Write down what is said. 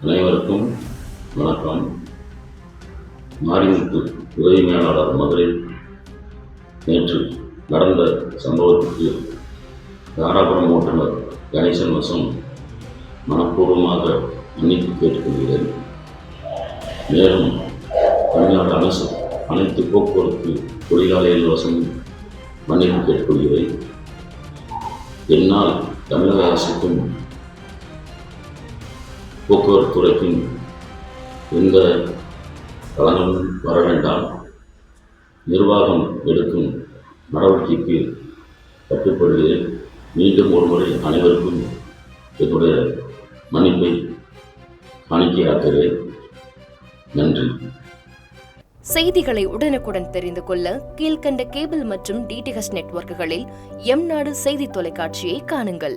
அனைவருக்கும் வணக்கம். மாரிமுத்து உதவி மேலாளர் மதுரை நேற்று நடந்த சம்பவத்திற்கு தாராபுரம் ஓட்டுநர் கணேசன் வசம் மனப்பூர்வமாக மன்னிப்பு கேட்டுக்கொள்கிறேன். மேலும் தமிழ்நாடு அரசு அனைத்து போக்குவரத்து தொழிலாளர்கள் வசம் மன்னிப்பு கேட்டுக்கொள்கிறேன். என்னால் தமிழக அரசுக்கும் போக்குவரத்து துறைக்கும் எந்த களங்கமும் வர வேண்டாம் நிர்வாகம் எடுக்கும் நடவடிக்கைக்கு கட்டுப்படுகிறேன். மீண்டும் ஒருமுறை அனைவருக்கும் என்னுடைய மன்னிப்பை காணிக்கையாக்குகிறேன். நன்றி. செய்திகளை உடனுக்குடன் தெரிந்து கொள்ள கீழ்கண்ட கேபிள் மற்றும் டிடிஹெச் நெட்வொர்க்குகளில் எம் நாடு செய்தி தொலைக்காட்சியை காணுங்கள்.